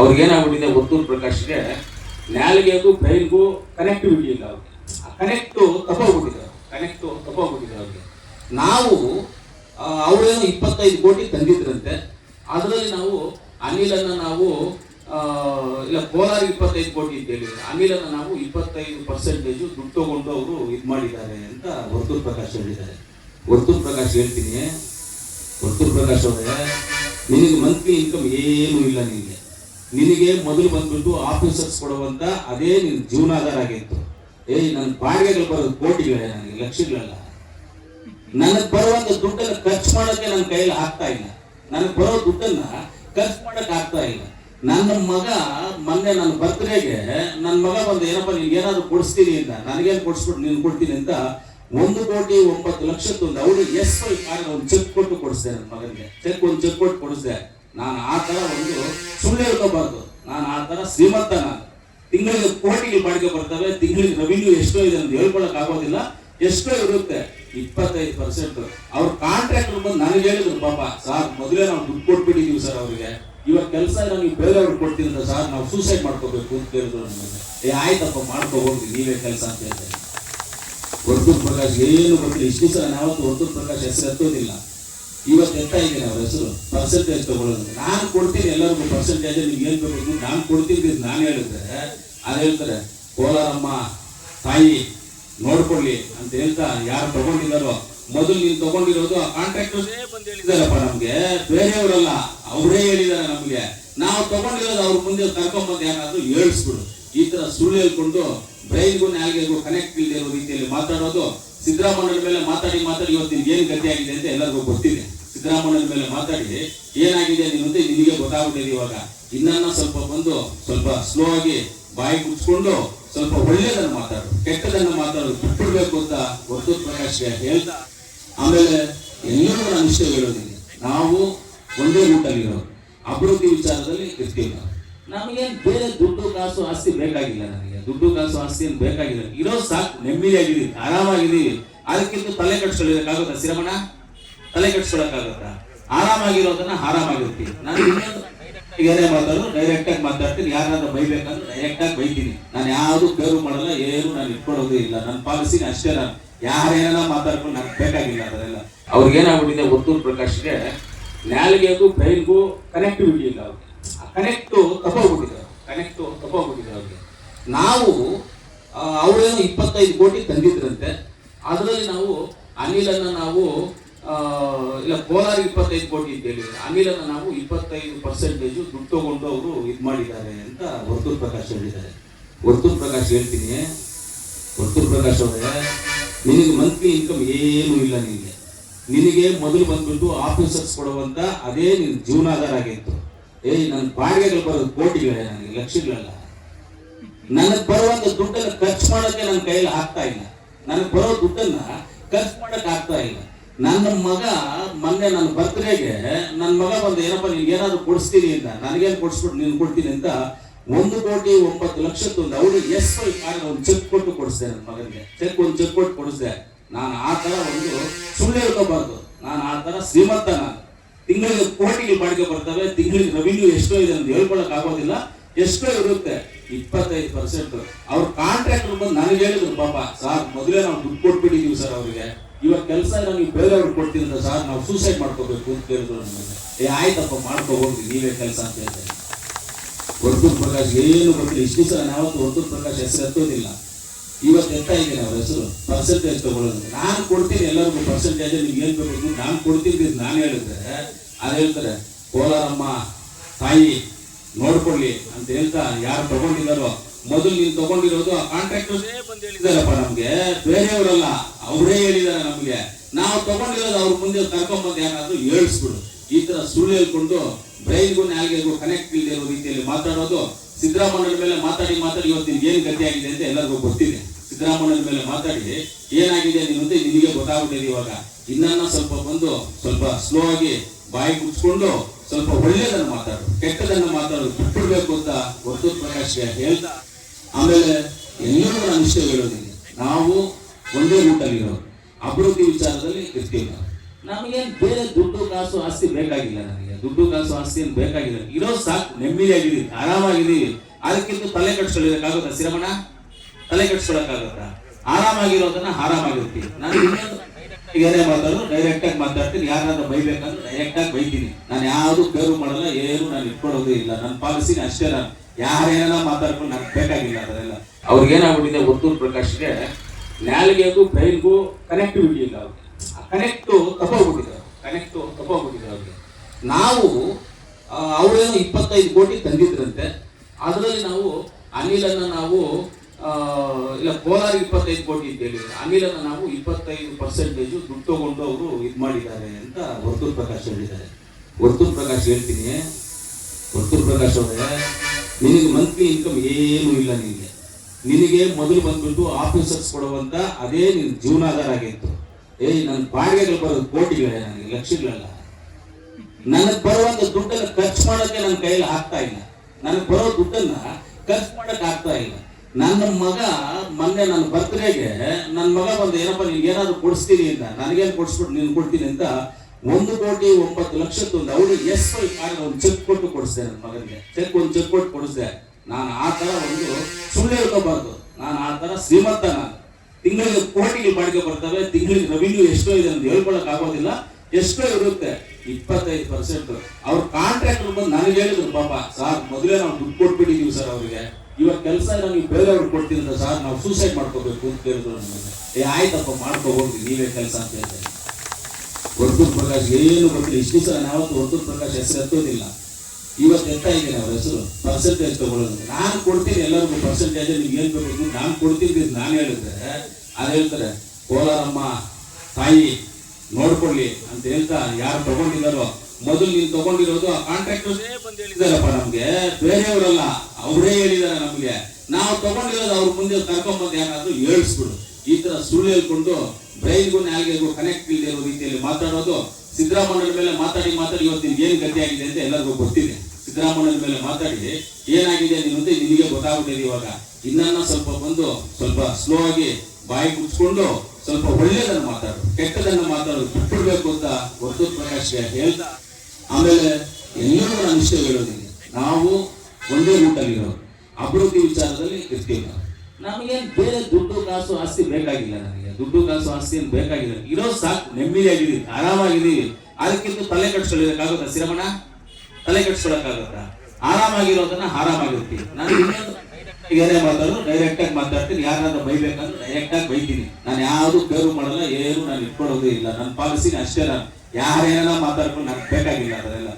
ಅವ್ರಿಗೇನಾಗ್ಬಿಟ್ಟಿದೆ ಒತ್ತೂರು ಪ್ರಕಾಶ್ಗೆ ನಾಲಿಗೆಗೂ ಬ್ರೈನ್ಗೂ connectivity ಇಲ್ಲ ಅವ್ರಿಗೆ connect ತಪ್ಪೋಗ್ಬಿಟ್ಟಿದೆ connect ತಪ್ಪೋಗ್ಬಿಟ್ಟಿದೆ ಅವ್ರಿಗೆ. ನಾವು ಆ, ಅವರೇನು ಇಪ್ಪತ್ತೈದು ಕೋಟಿ ತಂದಿದ್ರಂತೆ. ಅದರಲ್ಲಿ ನಾವು ಅನಿಲನ್ನ ನಾವು ಇಲ್ಲ ಕೋಲಾರ ಇಪ್ಪತ್ತೈದು ಕೋಟಿ ಅಂತೇಳಿ ಅನಿಲನ್ನ ನಾವು ಇಪ್ಪತ್ತೈದು ಪರ್ಸೆಂಟೇಜು ದುಡ್ಡು ತಗೊಂಡು ಅವರು ಇದು ಮಾಡಿದ್ದಾರೆ ಅಂತ ವರ್ತೂರ್ ಪ್ರಕಾಶ್ ಹೇಳಿದ್ದಾರೆ. ವರ್ತೂರ್ ಪ್ರಕಾಶ್ ಹೇಳ್ತೀನಿ. ವರ್ತೂರ್ ಪ್ರಕಾಶ್ ಅವರೇ ನಿನಗೆ ಮಂತ್ಲಿ ಇನ್ಕಮ್ ಏನೂ ಇಲ್ಲ ನಿನಗೆ. ನಿನಗೆ ಮೊದಲು ಬಂದ್ಬಿಟ್ಟು ಆಫೀಸರ್ಸ್ ಕೊಡುವಂತ ಅದೇ ನಿನ್ ಜೀವನಾಧಾರ ಆಗಿತ್ತು. ಏಯ್ ನನ್ನ ಬಾಡಿಗೆಗಳು ಬರೋದು ಕೋಟಿಗಳೇ ನನಗೆ, ಲಕ್ಷಗಳಲ್ಲ. ನನಗೆ ಬರುವಂತ ದುಡ್ಡನ್ನ ಖರ್ಚು ಮಾಡೋಕೆ ನನ್ನ ಕೈಯಲ್ಲಿ ಆಗ್ತಾ ಇಲ್ಲ. ನನಗೆ ಬರೋ ದುಡ್ಡನ್ನ ಖರ್ಚು ಮಾಡಕ್ ಆಗ್ತಾ ಇಲ್ಲ. ನನ್ನ ಮಗ ಮೊನ್ನೆ ನನ್ನ ಬರ್ತ್ಡೇಗೆ ನನ್ನ ಮಗ ಬಂದು, ಏನಪ್ಪ ನಿನ್ಗೆ ಏನಾದ್ರು ಕೊಡಿಸ್ತೀನಿ ಅಂತ, ನನಗೇನು ಕೊಡಿಸ್ಬಿಟ್ಟು ನೀನು ಕೊಡ್ತೀನಿ ಅಂತ ಒಂದು ಕೋಟಿ ಒಂಬತ್ತು ಲಕ್ಷದ್ದು ಒಂದು ಅವ್ರಿಗೆ ಎಸ್ ಐ ಕಾರ್ಡ್ ಒಂದು ಚೆಕ್ ಕೊಟ್ಟು ಕೊಡಿಸ್ದೆ ನನ್ನ ಮಗನಿಗೆ. ಚೆಕ್ ಒಂದು ಚೆಕ್ ಕೊಟ್ಟು ಕೊಡಿಸ್ದೆ. ನಾನು ಆ ಥರ ಒಂದು ಸುಳ್ಳು ಹೇಳ್ಕೋಬಾರ್ದು. ನಾನು ಆ ಥರ ಶ್ರೀಮಂತ ನಾನು. ತಿಂಗಳಿಗೆ ಕೋಟಿಗೆ ಬಾಡಿಗೆ ಬರ್ತವೆ, ತಿಂಗಳಿಗೆ ರೆವಿನ್ಯೂ ಎಷ್ಟೋ ಇದೆ ಅಂತ ಹೇಳ್ಕೊಳಕ್ ಆಗೋದಿಲ್ಲ. ಎಷ್ಟೋ ಇರುತ್ತೆ, ಇಪ್ಪತ್ತೈದು ಪರ್ಸೆಂಟ್ ಅವ್ರ ಕಾಂಟ್ರಾಕ್ಟರ್ ಬಂದು ನನಗೆ ಹೇಳಿದ್ರು, ಪಾಪ, ಸರ್, ಮೊದಲೇ ನಾವು ದುಡ್ಡು ಕೊಟ್ಬಿಟ್ಟಿದೀವಿ ಸರ್ ಅವರಿಗೆ. ಇವಾಗ ಕೆಲಸ ನೀವು ಬೇರೆಯವ್ರಿಗೆ ಅಂತ ಸರ್, ನಾವು ಸೂಸೈಡ್ ಮಾಡ್ಕೋಬೇಕು ಅಂತ ಹೇಳಿದ್ರು ನಮಗೆ. ಏ, ಆಯ್ತಪ್ಪ ಮಾಡ್ಕೋಬಹುದು ನೀವೇ ಕೆಲಸ ಅಂತ ಹೇಳ್ತೇನೆ ವರ್ತೂರ್ ಪ್ರಕಾಶ್, ಏನು ಗೊತ್ತಿಲ್ಲ, ಇಷ್ಟು ಸಲ ನಾವತ್ತು ವರ್ತೂರ್ ಪ್ರಕಾಶ್ ಹೆಸರು ಎತ್ತೋದಿಲ್ಲ. ಇವತ್ತು ಎಂತ ಇದೆ ಅವ್ರ ಹೆಸರು? ಪರ್ಸೆಂಟೇಜ್ ತಗೊಳ್ಳೋದು. ನಾನು ಕೊಡ್ತೀನಿ, ಎಲ್ಲರಿಗೂ ಪರ್ಸೆಂಟೇಜ್ ನಿಮ್ಗೆ ಏನ್ ಬೇಕು ನಾನು ಕೊಡ್ತೀನಿ ನಾನು ಹೇಳಿದ್ರೆ ಅದು ಹೇಳ್ತಾರೆ, ಕೋಲಾರಮ್ಮ ತಾಯಿ ನೋಡ್ಕೊಳ್ಳಿ ಅಂತ ಹೇಳ್ತಾ ಯಾರು ತಗೊಂಡಿದ್ದಾರೋ. ಮೊದಲು ನೀನು ತಗೊಂಡಿರೋದು ಆ ಕಾಂಟ್ರಾಕ್ಟರ್ಸೇ ಬಂದು ಹೇಳಿದಾರಪ್ಪ ನಮ್ಗೆ. ಬೇರೆಯವರಲ್ಲ, ಅವರೇ ಹೇಳಿದ್ದಾರೆ ನಮ್ಗೆ. ನಾವು ತಗೊಂಡಿರೋದು ಅವ್ರ ಮುಂದೆ ಕರ್ಕೊಂಬಂದು ಯಾರಾದ್ರೂ ಹೇಳ್ಸ್ಬಿಡು. ಈ ತರ ಸುಳ್ಳು ಹೇಳ್ಕೊಂಡು ಬ್ರೈನ್ಗೂ ನಾಲ್ಗೆಗೂ ಕನೆಕ್ಟ್ ಇಲ್ಲದೆ ಇರೋ ರೀತಿಯಲ್ಲಿ ಮಾತಾಡೋದು ಸಿದ್ದರಾಮಯ್ಯನ ಮೇಲೆ ಮಾತಾಡಿ ಮಾತಾಡಿ ಇವತ್ತಿನ ಏನು ಆಗಿದೆ ಅಂತ ಎಲ್ಲರಿಗೂ ಗೊತ್ತಿದೆ. ಸಿದ್ದರಾಮಯ್ಯನ ಮೇಲೆ ಮಾತಾಡಿ ಏನಾಗಿದೆ ಅಂತ ನಿನಗೆ ಗೊತ್ತಾಗ್ಬಿಟ್ಟಿದೆ ಇವಾಗ. ಇನ್ನನ್ನ ಸ್ವಲ್ಪ ಬಂದು ಸ್ವಲ್ಪ ಸ್ಲೋ ಆಗಿ ಬಾಯಿ ಮುಚ್ಕೊಂಡು ಸ್ವಲ್ಪ ಒಳ್ಳೆಯದನ್ನು ಮಾತಾಡು, ಕೆಟ್ಟದನ್ನು ಮಾತಾಡು, ಬಿಟ್ಬಿಡ್ಬೇಕು ಅಂತ ವರ್ತು ಪ್ರಕಾಶ್ಗೆ ಹೇಳ್ತಾ. ಆಮೇಲೆ ಎಲ್ಲರೂ ನಾನು ಇಷ್ಟ ಹೇಳೋದಿಲ್ಲ ನಾವು ಒಂದೇ ರೂಟಲ್ಲಿರೋರು ಅಭಿವೃದ್ಧಿ ವಿಚಾರದಲ್ಲಿ ಇರ್ತೀವಿ ನಾವು. ನಮಗೇನು ಬೇರೆ ದುಡ್ಡು ಕಾಸು ಆಸ್ತಿ ಬೇಕಾಗಿಲ್ಲ ನನಗೆ. ದುಡ್ಡು ಕಾಸು ಆಸ್ತಿ ಏನು ಬೇಕಾಗಿಲ್ಲ. ಇರೋ ಸಾಕು ನೆಮ್ಮದಿಯಾಗಿದ್ದೀವಿ ಆರಾಮಾಗಿದ್ದೀವಿ ಅದಕ್ಕಿಂತ ತಲೆ ಕಟ್ಸ್ಕೊಳ್ಳೋದಕ್ಕಾಗುತ್ತಾ ಸಿರಮಣ ತಲೆ ಕಟ್ಸ್ಕೊಳಕ್ಕಾಗುತ್ತಾ ಆರಾಮಾಗಿರೋದನ್ನ ಆರಾಮಾಗಿರ್ತೀವಿ ನಾನು ಏನೇ ಮಾತಾಡೋದು ಡೈರೆಕ್ಟ್ ಆಗಿ ಮಾತಾಡ್ತೀನಿ. ಯಾರಾದ್ರೂ ಬೈಬೇಕಂದ್ರೆ ಡೈರೆಕ್ಟ್ ಆಗಿ ಬೈತೀನಿ. ನಾನು ಯಾವುದು ಬೇರು ಮಾಡಲ್ಲ, ಏನು ನಾನು ಇಟ್ಕೊಳ್ಳೋದು ಇಲ್ಲ. ನನ್ನ ಪಾಲಿಸಿನ ಅಷ್ಟೇ ನಾನು. ಯಾರೇನ ಮಾತಾಡ್ಕೊಂಡು ನನಗೆ ಬೇಕಾಗಿಲ್ಲ ಅದೆಲ್ಲ. ಅವ್ರಿಗೆ ಏನಾಗ್ಬಿಟ್ಟಿದೆ ಒತ್ತೂರು ಪ್ರಕಾಶ್ಗೆ ನ್ಯಾಲಿಗೆಗೂ ಬ್ರೈನ್ಗೂ ಕನೆಕ್ಟಿವಿಟಿ ಇಲ್ಲ ಅವ್ರಿಗೆ. ಕನೆಕ್ಟು ತಪ್ಪೋಗ್ಬಿಟ್ಟಿದೆ. ಕನೆಕ್ಟು ತಪ್ಪೋಗ್ಬಿಟ್ಟಿದೆ ಅವ್ರಿಗೆ. ನಾವು ಅವರು ಅವರೇನು ಇಪ್ಪತ್ತೈದು ಕೋಟಿ ತಂದಿದ್ರಂತೆ. ಅದರಲ್ಲಿ ನಾವು ಅನಿಲನ್ನು ನಾವು ಇಲ್ಲ, ಕೋಲಾರ ಇಪ್ಪತ್ತೈದು ಕೋಟಿ ಅಂತ ಹೇಳಿದ್ರೆ ಅನಿಲನ್ನು ನಾವು ಇಪ್ಪತ್ತೈದು ಪರ್ಸೆಂಟೇಜು ದುಡ್ಡು ತಗೊಂಡು ಅವರು ಇದು ಮಾಡಿದ್ದಾರೆ ಅಂತ ವರ್ತೂರ್ ಪ್ರಕಾಶ್ ಹೇಳಿದ್ದಾರೆ. ವರ್ತೂರ್ ಪ್ರಕಾಶ್ ಹೇಳ್ತೀನಿ. ವರ್ತೂರ್ ಪ್ರಕಾಶ್ ಅವರೇ, ನಿನಗೆ ಮಂತ್ಲಿ ಇನ್ಕಮ್ ಏನೂ ಇಲ್ಲ ನಿನಗೆ. ನಿನಗೆ ಮೊದಲು ಬಂದ್ಬಿಟ್ಟು ಆಫೀಸರ್ಸ್ ಕೊಡುವಂಥ ಅದೇ ನಿನ್ನ ಜೀವನಾಧಾರ ಆಗಿತ್ತು ಏಯ್ ನನ್ನ ಬಾಡಿಗೆಗಳು ಬರೋದು ಕೋಟಿಗಳೇ, ನನಗೆ ಲಕ್ಷಗಳಲ್ಲ. ನನಗೆ ಬರುವಂತ ದುಡ್ಡನ್ನ ಖರ್ಚು ಮಾಡೋಕೆ ನನ್ನ ಕೈಯಲ್ಲಿ ಆಗ್ತಾ ಇಲ್ಲ. ನನಗೆ ಬರೋ ದುಡ್ಡನ್ನ ಖರ್ಚು ಮಾಡಕ್ ಆಗ್ತಾ ಇಲ್ಲ. ನನ್ನ ಮಗ ಮೊನ್ನೆ ನನ್ನ ಬರ್ತ್ಡೇಗೆ ನನ್ನ ಮಗ ಬಂದು, ಏನಪ್ಪ, ನಿನ್ಗೆ ಏನಾದ್ರು ಕೊಡಿಸ್ತೀನಿ ಅಂತ, ನನಗೇನು ಕೊಡಿಸ್ಬಿಟ್ಟು ನೀನು ಕೊಡ್ತೀನಿ ಅಂತ ಒಂದು ಕೋಟಿ ಒಂಬತ್ತು ಲಕ್ಷದೊಂದು ಅವ್ರಿಗೆ ಎಸ್ ವೈ ಕಾರ್ಡ್ ಒಂದು ಚೆಕ್ ಕೊಟ್ಟು ಕೊಡಿಸ್ದೆ ನನ್ನ ಮಗನಿಗೆ. ಚೆಕ್ ಒಂದು ಚೆಕ್ ಕೊಟ್ಟು ಕೊಡಿಸ್ದೆ. ನಾನು ಆ ಥರ ಒಂದು ಸುಳ್ಳು ಹೇಳ್ಕೋಬಾರ್ದು. ನಾನು ಆ ಥರ ಶ್ರೀಮಂತ ನಾನು ತಿಂಗಳಿಗೆ ಕೋಟಿಗೆ ಬಾಡಿಗೆ ಬರ್ತವೆ, ತಿಂಗಳಿಗೆ ರೆವಿನ್ಯೂ ಎಷ್ಟೋ ಇದೆ ಅಂತ ಹೇಳ್ಕೊಳಕ್ ಆಗೋದಿಲ್ಲ. ಎಷ್ಟೋ ಇರುತ್ತೆ, ಇಪ್ಪತ್ತೈದು ಪರ್ಸೆಂಟ್ ಅವ್ರ ಕಾಂಟ್ರಾಕ್ಟರ್ ಬಂದು ನನಗೆ ಹೇಳಿದ್ರು, ಪಾಪ, ಸರ್, ಮೊದಲೇ ನಾವು ದುಡ್ಡು ಕೊಟ್ಬಿಟ್ಟಿದೀವಿ ಸರ್ ಅವರಿಗೆ. ಇವಾಗ ಕೆಲಸ ನೀವು ಬೇರೆಯವ್ರಿಗೆ ಕೊಡ್ತೀರ ಸರ್, ನಾವು ಸೂಸೈಡ್ ಮಾಡ್ಕೋಬೇಕು ಅಂತ ಕೇಳಿದ್ರು ನಮಗೆ ಏ, ಆಯ್ತಪ್ಪ ಮಾಡ್ಕೋಬಹುದು ನೀವೇ ಕೆಲಸ ಅಂತ ಹೇಳ್ತಾರೆ ವರ್ತೂರ್ ಪ್ರಕಾಶ್, ಏನು ಗೊತ್ತಿಲ್ಲ ಇಷ್ಟು ಸಲ ನಾವತ್ತು ವರ್ತೂರ್ ಪ್ರಕಾಶ್ ಹೆಸರು ಎತ್ತೋದಿಲ್ಲ. ಇವತ್ತು ಎಂತ ಇದೆ ಅವ್ರ ಹೆಸರು? ಪರ್ಸೆಂಟೇಜ್ ತಗೊಳ್ಳೋದು. ನಾನು ಕೊಡ್ತೀನಿ ಎಲ್ಲರಿಗೂ ಪರ್ಸೆಂಟೇಜ್ ನಿಮ್ಗೆ ಏನ್ ಬೇಕು ನಾನು ಕೊಡ್ತೀನಿ ನಾನು ಹೇಳಿದ್ರೆ. ಅದು ಹೇಳ್ತಾರೆ ಕೋಲಾರಮ್ಮ ತಾಯಿ ನೋಡ್ಕೊಳ್ಳಿ ಅಂತ ಹೇಳ್ತಾ ಯಾರು ತಗೊಂಡಿದ್ದಾರೋ? ಮೊದಲು ನೀನು ತಗೊಂಡಿರೋದು ಆ ಕಾಂಟ್ರಾಕ್ಟರ್ಸೇ ಬಂದು ಹೇಳಿದಾರಪ್ಪ ನಮ್ಗೆ. ಬೇರೆಯವರಲ್ಲ ಅವರೇ ಹೇಳಿದ್ದಾರೆ ನಮ್ಗೆ. ನಾವು ತಗೊಂಡಿರೋದು ಅವ್ರ ಮುಂದೆ ಕರ್ಕೊಂಬಂದು ಯಾರಾದ್ರೂ ಹೇಳಿಸ್ಬಿಡು. ಈ ತರ ಸುಳ್ಳು ಹೇಳ್ಕೊಂಡು ಬ್ರೈನ್ಗೂ ನಾಲ್ಗೆಗೂ ಕನೆಕ್ಟ್ ಇಲ್ಲದೆ ಇರೋ ರೀತಿಯಲ್ಲಿ ಮಾತಾಡೋದು ಸಿದ್ದರಾಮಯ್ಯ ಮೇಲೆ ಮಾತಾಡಿ ಮಾತಾಡಿ ಇವತ್ತು ಏನು ಗತಿ ಆಗಿದೆ ಅಂತ ಎಲ್ಲರಿಗೂ ಗೊತ್ತಿದೆ. ಸಿದ್ದರಾಮಯ್ಯನ ಮೇಲೆ ಮಾತಾಡಿ, ಏನಾಗಿದೆ ನೀನು ಅಂತ ನಿನಗೆ ಗೊತ್ತಾಗ್ಬಿಟ್ಟಿದೆ ಇವಾಗ. ಇನ್ನನ್ನ ಸ್ವಲ್ಪ ಬಂದು ಸ್ವಲ್ಪ ಸ್ಲೋ ಆಗಿ ಬಾಯಿ ಮುಚ್ಕೊಂಡು ಸ್ವಲ್ಪ ಒಳ್ಳೆಯದನ್ನು ಮಾತಾಡು, ಕೆಟ್ಟದನ್ನು ಮಾತಾಡೋದು ಬಿಟ್ಬಿಡ್ಬೇಕು ಅಂತ ವರ್ತೂರ್ ಪ್ರಕಾಶ್ಗೆ ಹೇಳ್ತಾ, ಆಮೇಲೆ ಎಲ್ಲರೂ ನಾನು ಇಷ್ಟ ಹೇಳೋದಿಲ್ಲ. ನಾವು ಒಂದೇ ರೂಟಲ್ಲಿರೋರು ಅಭಿವೃದ್ಧಿ ವಿಚಾರದಲ್ಲಿ ಇರ್ತೀವಿ ನಮಗೇನು ಬೇರೆ ದುಡ್ಡು ಕಾಸು ಆಸ್ತಿ ಬೇಕಾಗಿಲ್ಲ ನನಗೆ ದುಡ್ಡು ಕಾಸು ಆಸ್ತಿ ಏನು ಬೇಕಾಗಿಲ್ಲ. ಇರೋ ಸಾಕು. ನೆಮ್ಮದಿಯಾಗಿದ್ದೀವಿ ಆರಾಮಾಗಿದ್ದೀವಿ ಅದಕ್ಕಿಂತ ತಲೆ ಕಟ್ಸ್ಕೊಳ್ಳೋದಕ್ಕಾಗುತ್ತಾ ಶ್ರಮಣ ತಲೆ ಕಟ್ಸ್ಕೊಳಕ್ಕಾಗುತ್ತಾ ಆರಾಮಾಗಿರೋದನ್ನ ಆರಾಮಾಗಿರ್ತೀನಿ. ನಾನು ಇನ್ನೊಂದು ಏನೇ ಮಾತಾಡೋದು ಡೈರೆಕ್ಟ್ ಆಗಿ ಮಾತಾಡ್ತೀನಿ. ಯಾರನ್ನ ಬೈಬೇಕಂದ್ರೆ ಡೈರೆಕ್ಟ್ ಆಗಿ ಬೈತೀನಿ. ನಾನು ಯಾರು ಬೇರು ಮಾಡಲ್ಲ ಏನು ನಾನು ಇಟ್ಕೊಳ್ಳೋದು ಇಲ್ಲ. ನನ್ನ ಪಾಲಿಸಿನ ಅಷ್ಟೇ ನಾನು. ಯಾರೇನ ಮಾತಾಡ್ಕೊಂಡು ನನಗೆ ಬೇಕಾಗಿಲ್ಲ ಅದನ್ನೆಲ್ಲ ಅವ್ರಿಗೆ ಏನಾಗ್ಬಿಟ್ಟಿದೆ ಒತ್ತೂರು ಪ್ರಕಾಶ್ಗೆ? ನಾಲಿಗೆಗೂ ಬ್ರೈನ್ಗೂ ಕನೆಕ್ಟಿವಿಟಿ ಇಲ್ಲ ಅವ್ರಿಗೆ. ಕನೆಕ್ಟು ತಪ್ಪೋಗ್ಬಿಟ್ಟಿದೆ ಕನೆಕ್ಟು ತಪ್ಪೋಗ್ಬಿಟ್ಟಿದೆ ಅವ್ರಿಗೆ. ನಾವು ಅವರೇನು ಇಪ್ಪತ್ತೈದು ಕೋಟಿ ತಂದಿದ್ರಂತೆ. ಅದರಲ್ಲಿ ನಾವು ಅನಿಲನ್ನು ನಾವು ಆ, ಇಲ್ಲ, ಕೋಲಾರ ಇಪ್ಪತ್ತೈದು ಕೋಟಿ ಅಂತ ಅನಿಲನ್ನ ನಾವು ಇಪ್ಪತ್ತೈದು ಪರ್ಸೆಂಟೇಜು ದುಡ್ಡು ತಗೊಂಡು ಅವರು ಇದು ಮಾಡಿದ್ದಾರೆ ಅಂತ ವರ್ತೂರ್ ಪ್ರಕಾಶ್ ಹೇಳಿದ್ದಾರೆ. ವರ್ತೂರ್ ಪ್ರಕಾಶ್ ಹೇಳ್ತೀನಿ. ವರ್ತೂರ್ ಪ್ರಕಾಶ್ ಅವರೇ, ನಿನಗೆ ಮಂತ್ಲಿ ಇನ್ಕಮ್ ಏನೂ ಇಲ್ಲ ನಿನಗೆ. ನಿನಗೆ ಮೊದಲು ಬಂದ್ಬಿಟ್ಟು ಆಫೀಸರ್ಸ್ ಕೊಡುವಂತ ಅದೇ ನಿನ್ನ ಜೀವನಾಧಾರ ಆಗಿತ್ತು. ಏಯ್ ನನ್ನ ಬಾಡಿಗೆಗಳು ಬರೋದು ಕೋಟಿಗಳೇ ನನಗೆ, ಲಕ್ಷಗಳಲ್ಲ. ನನಗೆ ಬರುವಂತ ದುಡ್ಡನ್ನು ಖರ್ಚು ಮಾಡೋಕ್ಕೆ ನನ್ನ ಕೈಯಲ್ಲಿ ಆಗ್ತಾ ಇಲ್ಲ. ನನಗೆ ಬರೋ ದುಡ್ಡನ್ನ ಖರ್ಚು ಮಾಡಕ್ ಆಗ್ತಾ ಇಲ್ಲ. ನನ್ನ ಮಗ ಮೊನ್ನೆ ನನ್ನ ಬರ್ತ್ಡೇಗೆ ನನ್ನ ಮಗ ಬಂದು, ಏನಪ್ಪ ನಿನ್ಗೆ ಏನಾದ್ರು ಕೊಡಿಸ್ತೀನಿ ಅಂತ, ನನಗೇನು ಕೊಡಿಸ್ಬಿಟ್ಟು ನೀನು ಕೊಡ್ತೀನಿ ಅಂತ ಒಂದು ಕೋಟಿ ಒಂಬತ್ತು ಲಕ್ಷದ ಒಂದು ಅವಳು ಎಸ್ ಐ ಕಾರ್ಡ್ ಒಂದು ಚೆಕ್ ಕೊಟ್ಟು ಕೊಡಿಸ್ದೆ ನನ್ನ ಮಗನಿಗೆ. ಚೆಕ್ ಒಂದು ಚೆಕ್ ಕೊಟ್ಟು ಕೊಡಿಸ್ದೆ. ನಾನು ಆ ಥರ ಒಂದು ಸುಳ್ಳು ಹೇಳ್ಕೋಬಾರ್ದು. ನಾನು ಆ ಥರ ಶ್ರೀಮಂತ ನಾನು. ತಿಂಗಳಿಗೆ ಕೋಟಿಗೆ ಬಾಡಿಗೆ ಬರ್ತವೆ, ತಿಂಗಳಿಗೆ ರೆವಿನ್ಯೂ ಎಷ್ಟೋ ಇದೆ ಅಂತ ಹೇಳ್ಕೊಳಕ್ ಆಗೋದಿಲ್ಲ ಎಷ್ಟೋ ಇರುತ್ತೆ. ಇಪ್ಪತ್ತೈದು ಪರ್ಸೆಂಟ್ ಅವ್ರ ಕಾಂಟ್ರಾಕ್ಟರ್ ಬಂದು ನನಗೆ ಹೇಳಿದ್ರು, ಪಾಪ, ಸರ್, ಮೊದಲೇ ನಾವು ದುಡ್ಡು ಕೊಟ್ಬಿಟ್ಟಿದ್ದೀವಿ ಸರ್ ಅವರಿಗೆ. ಇವಾಗ ಕೆಲಸ ನೀವು ಬೇರೆಯವ್ರಿಗೆ ಅಂತ ಸರ್ ನಾವು ಸೂಸೈಡ್ ಮಾಡ್ಕೋಬೇಕು ಅಂತ ಕೇಳಿದ್ರು ನಮಗೆ. ಏ, ಆಯ್ತಪ್ಪ ಮಾಡ್ಕೋಬಹುದು ನೀವೇ ಕೆಲಸ ಅಂತ ಹೇಳ್ತಾರೆ ವರ್ತೂರ್ ಪ್ರಕಾಶ್, ಏನು ಗೊತ್ತಿಲ್ಲ, ಇಷ್ಟು ಸಲ ನಾವತ್ತು ವರ್ತೂರ್ ಪ್ರಕಾಶ್ ಹೆಸರು ಎತ್ತೋದಿಲ್ಲ. ಇವತ್ತು ಎತ್ತ ಇದ್ದೀನಿ ಅವ್ರ ಹೆಸರು. ಪರ್ಸೆಂಟೇಜ್ ತಗೊಳ್ಳೋದು. ನಾನು ಕೊಡ್ತೀನಿ ಎಲ್ಲರಿಗೂ ಪರ್ಸೆಂಟೇಜ್ ನಿಮ್ಗೆ ಏನು ಬೇಕು ನಾನು ಕೊಡ್ತೀನಿ ನಾನು ಹೇಳಿದ್ರೆ ಅದು ಹೇಳ್ತಾರೆ, ಕೋಲಾರಮ್ಮ, ತಾಯಿ, ನೋಡ್ಕೊಳ್ಳಿ ಅಂತ ಹೇಳ್ತಾ ಯಾರು ತಗೊಂಡಿದ್ದಾರೋ, ಮೊದಲು ನೀನು ತಗೊಂಡಿರೋದು ಆ ಕಾಂಟ್ರಾಕ್ಟರ್ಸೇ ಬಂದು ಹೇಳಿದಾರಪ್ಪ ನಮಗೆ. ಬೇರೆಯವರಲ್ಲ. ಅವರೇ ಹೇಳಿದ್ದಾರೆ ನಮ್ಗೆ. ನಾವು ತಗೊಂಡಿರೋದು ಅವ್ರ ಮುಂದೆ ಕರ್ಕೊಂಡ್ಬಂದು ಯಾರಾದ್ರೂ ಹೇಳಿಸ್ಬಿಡು ಈ ತರ ಸುಳ್ಳು ಹೇಳ್ಕೊಂಡು ಬ್ರೈನ್ಗೂ ನಾಲ್ಗೆಗೂ ಕನೆಕ್ಟ್ ಇಲ್ಲದೆ ರೀತಿಯಲ್ಲಿ ಮಾತಾಡೋದು ಸಿದ್ದರಾಮಯ್ಯನ ಮೇಲೆ ಮಾತಾಡಿ ಮಾತಾಡಿ ಇವತ್ತು ನಿನ್ಗೆ ಏನು ಗತಿ ಆಗಿದೆ ಅಂತ ಎಲ್ಲರಿಗೂ ಗೊತ್ತಿದೆ. ಸಿದ್ದರಾಮಯ್ಯನ ಮೇಲೆ ಮಾತಾಡಿ, ಏನಾಗಿದೆ ನಿಮಗೆ ನಿಮಗೆ ಗೊತ್ತಾಗ್ಬಿಟ್ಟಿದೆ ಇವಾಗ. ಇನ್ನನ್ನ ಸ್ವಲ್ಪ ಬಂದು ಸ್ವಲ್ಪ ಸ್ಲೋ ಆಗಿ ಬಾಯಿ ಮುಚ್ಕೊಂಡು ಸ್ವಲ್ಪ ಒಳ್ಳೆಯದನ್ನು ಮಾತಾಡು, ಕೆಟ್ಟದನ್ನ ಮಾತಾಡು, ಬಿಟ್ಬಿಡ್ಬೇಕು ಅಂತ ವರ್ತು ಪ್ರಕಾಶ್ ಹೇಳ್ತಾ. ಆಮೇಲೆ ಎಲ್ಲರೂ ನಾನು ಇಷ್ಟ ಹೇಳೋದಿಲ್ಲ. ನಾವು ಒಂದೇ ರೂಟಲ್ಲಿರೋರು ಅಭಿವೃದ್ಧಿ ವಿಚಾರದಲ್ಲಿ ಇರ್ತಿಲ್ಲ ನಮಗೇನು ಬೇರೆ ದುಡ್ಡು ಕಾಸು ಆಸ್ತಿ ಬೇಕಾಗಿಲ್ಲ ನನಗೆ ದುಡ್ಡು ಕಾಸು ಆಸ್ತಿ ಏನು ಬೇಕಾಗಿಲ್ಲ. ಇರೋ ಸಾಕು. ನೆಮ್ಮದಿಯಾಗಿದ್ದೀವಿ ಆರಾಮಾಗಿದ್ದೀವಿ ಅದಕ್ಕಿಂತ ತಲೆ ಕಟ್ಸ್ಕೊಳ್ಳೋದಕ್ಕಾಗುತ್ತಾ ಸಿರಮಣ ತಲೆ ಕಟ್ಸ್ಕೊಳಕ್ಕಾಗುತ್ತ ಆರಾಮಾಗಿರೋದನ್ನ ಆರಾಮಾಗಿರ್ತೀವಿ ನಾನು ಏನೇ ಮಾತಾಡೋದು ಡೈರೆಕ್ಟ್ ಆಗಿ ಮಾತಾಡ್ತೀನಿ. ಯಾರಾದ್ರೂ ಬೈಬೇಕಂದ್ರೆ ಡೈರೆಕ್ಟ್ ಆಗಿ ಬೈತೀನಿ. ನಾನು ಯಾವುದು ಬೇರು ಮಾಡಲ್ಲ, ಏನು ನಾನು ಇಟ್ಕೊಳ್ಳೋದೇ ಇಲ್ಲ. ನನ್ನ ಪಾಲಿಸಿನ ಅಷ್ಟೇ ನಾನು. ಯಾರೇನ ಮಾತಾಡ್ಕೊಂಡು ನನಗೆ ಬೇಕಾಗಿಲ್ಲ ಅದರೆಲ್ಲ